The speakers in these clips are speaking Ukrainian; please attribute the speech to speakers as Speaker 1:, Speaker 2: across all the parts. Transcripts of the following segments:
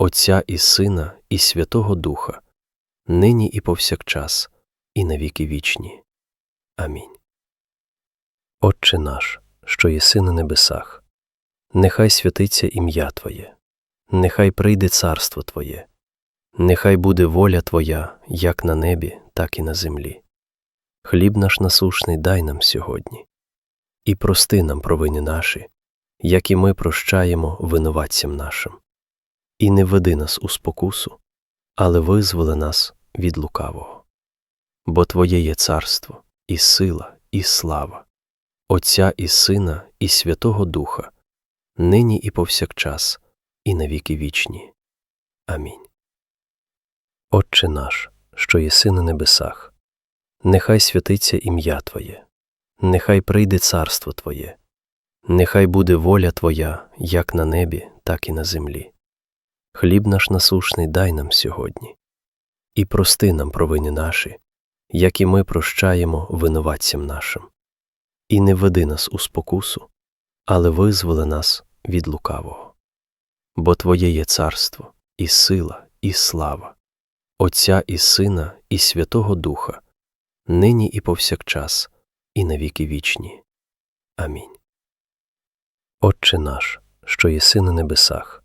Speaker 1: Отця і Сина, і Святого Духа, нині і повсякчас, і навіки вічні. Амінь. Отче наш, що єси на небесах, нехай святиться ім'я Твоє, нехай прийде царство Твоє, нехай буде воля Твоя, як на небі, так і на землі. Хліб наш насушний дай нам сьогодні, і прости нам провини наші, як і ми прощаємо винуватцям нашим. І не веди нас у спокусу, але визволи нас від лукавого. Бо Твоє є царство, і сила, і слава, Отця і Сина, і Святого Духа, нині і повсякчас, і навіки вічні. Амінь. Отче наш, що єси на небесах, нехай святиться ім'я Твоє, нехай прийде царство Твоє, нехай буде воля Твоя, як на небі, так і на землі. Хліб наш насушний дай нам сьогодні, і прости нам провини наші, як і ми прощаємо винуватцям нашим. І не веди нас у спокусу, але визволи нас від лукавого. Бо Твоє є царство, і сила, і слава, Отця і Сина, і Святого Духа, нині і повсякчас, і навіки вічні. Амінь. Отче наш, що єси на небесах,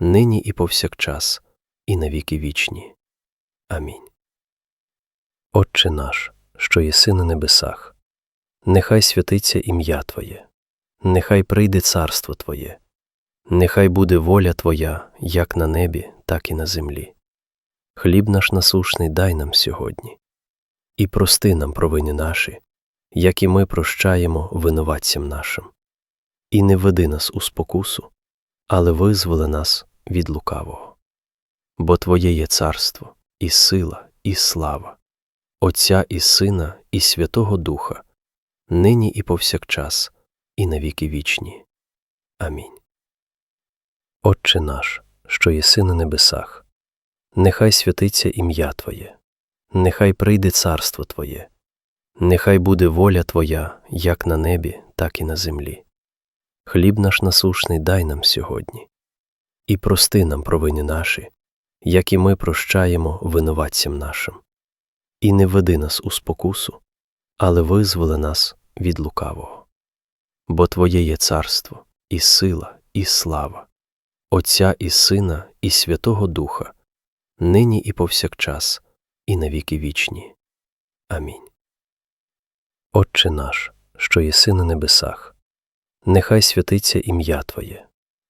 Speaker 1: нині і повсякчас, і навіки вічні. Амінь. Отче наш, що єси на небесах, нехай святиться ім'я Твоє, нехай прийде царство Твоє, нехай буде воля Твоя, як на небі, так і на землі. Хліб наш насушний дай нам сьогодні, і прости нам провини наші, як і ми прощаємо винуватцям нашим. І не веди нас у спокусу, але визволи нас від лукавого. Бо Твоє є царство, і сила, і слава, Отця і Сина, і Святого Духа, нині і повсякчас, і навіки вічні. Амінь. Отче наш, що єси на небесах, нехай святиться ім'я Твоє, нехай прийде царство Твоє, нехай буде воля Твоя, як на небі, так і на землі. Хліб наш насушний дай нам сьогодні, і прости нам провини наші, як і ми прощаємо винуватцям нашим. І не веди нас у спокусу, але визволи нас від лукавого. Бо Твоє є царство, і сила, і слава, Отця і Сина, і Святого Духа, нині і повсякчас, і навіки вічні. Амінь. Отче наш, що єси на небесах, нехай святиться ім'я Твоє,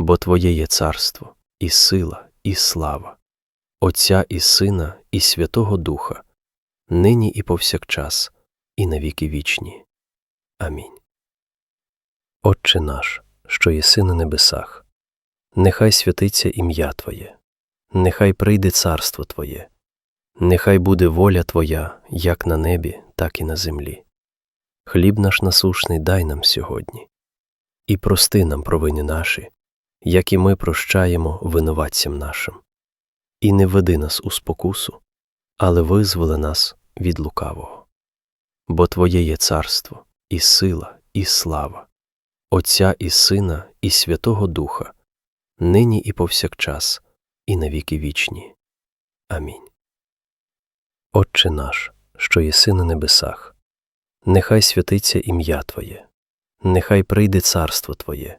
Speaker 1: Бо Твоє є царство, і сила, і слава, Отця і Сина, і Святого Духа, нині і повсякчас, і навіки вічні. Амінь. Отче наш, що єси на небесах, нехай святиться ім'я Твоє, нехай прийде царство Твоє, нехай буде воля Твоя, як на небі, так і на землі. Хліб наш насушний дай нам сьогодні, і прости нам провини наші, як і ми прощаємо винуватцям нашим. І не веди нас у спокусу, але визволи нас від лукавого. Бо Твоє є царство, і сила, і слава, Отця і Сина, і Святого Духа, нині і повсякчас, і навіки вічні. Амінь. Отче наш, що єси на небесах, нехай святиться ім'я Твоє, нехай прийде царство Твоє,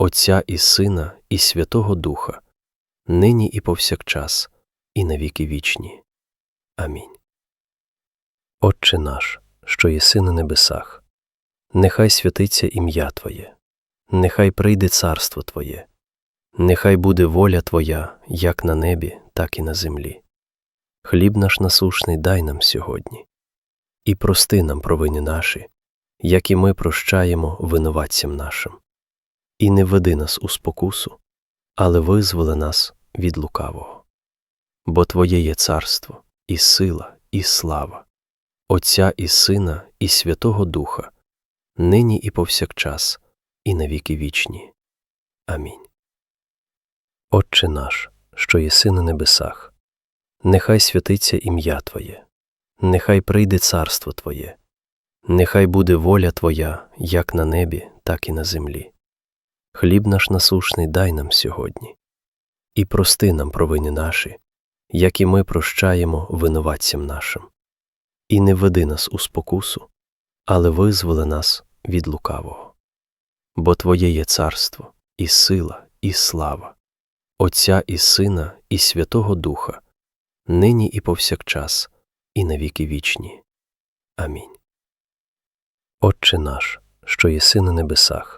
Speaker 1: Отця і Сина, і Святого Духа, нині і повсякчас, і навіки вічні. Амінь. Отче наш, що єси на небесах, нехай святиться ім'я Твоє, нехай прийде царство Твоє, нехай буде воля Твоя, як на небі, так і на землі. Хліб наш насушний дай нам сьогодні, і прости нам провини наші, як і ми прощаємо винуватцям нашим. І не веди нас у спокусу, але визволи нас від лукавого. Бо Твоє є царство, і сила, і слава, Отця і Сина, і Святого Духа, нині і повсякчас, і навіки вічні. Амінь. Отче наш, що єси на небесах, нехай святиться ім'я Твоє, нехай прийде царство Твоє, нехай буде воля Твоя, як на небі, так і на землі. Хліб наш насушний дай нам сьогодні, і прости нам провини наші, як і ми прощаємо винуватцям нашим. І не веди нас у спокусу, але визволи нас від лукавого. Бо Твоє є царство, і сила, і слава, Отця і Сина, і Святого Духа, нині і повсякчас, і навіки вічні. Амінь. Отче наш, що єси на небесах,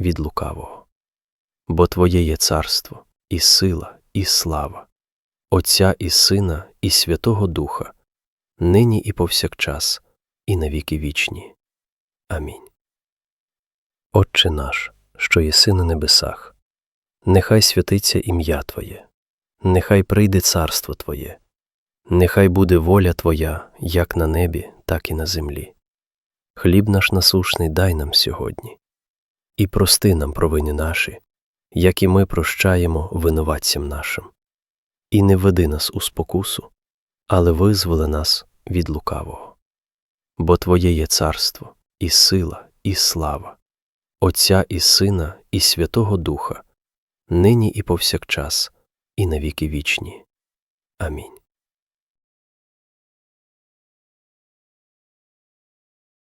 Speaker 1: від лукавого. Бо Твоє є царство, і сила, і слава, Отця і Сина, і Святого Духа, нині і повсякчас, і навіки вічні. Амінь. Отче наш, що єси на небесах, нехай святиться ім'я Твоє, нехай прийде царство Твоє, нехай буде воля Твоя, як на небі, так і на землі. Хліб наш насушний дай нам сьогодні, і прости нам провини наші, як і ми прощаємо винуватцям нашим. І не веди нас у спокусу, але визволи нас від лукавого. Бо Твоє є царство, і сила, і слава, Отця і Сина, і Святого Духа, нині і повсякчас, і навіки вічні. Амінь.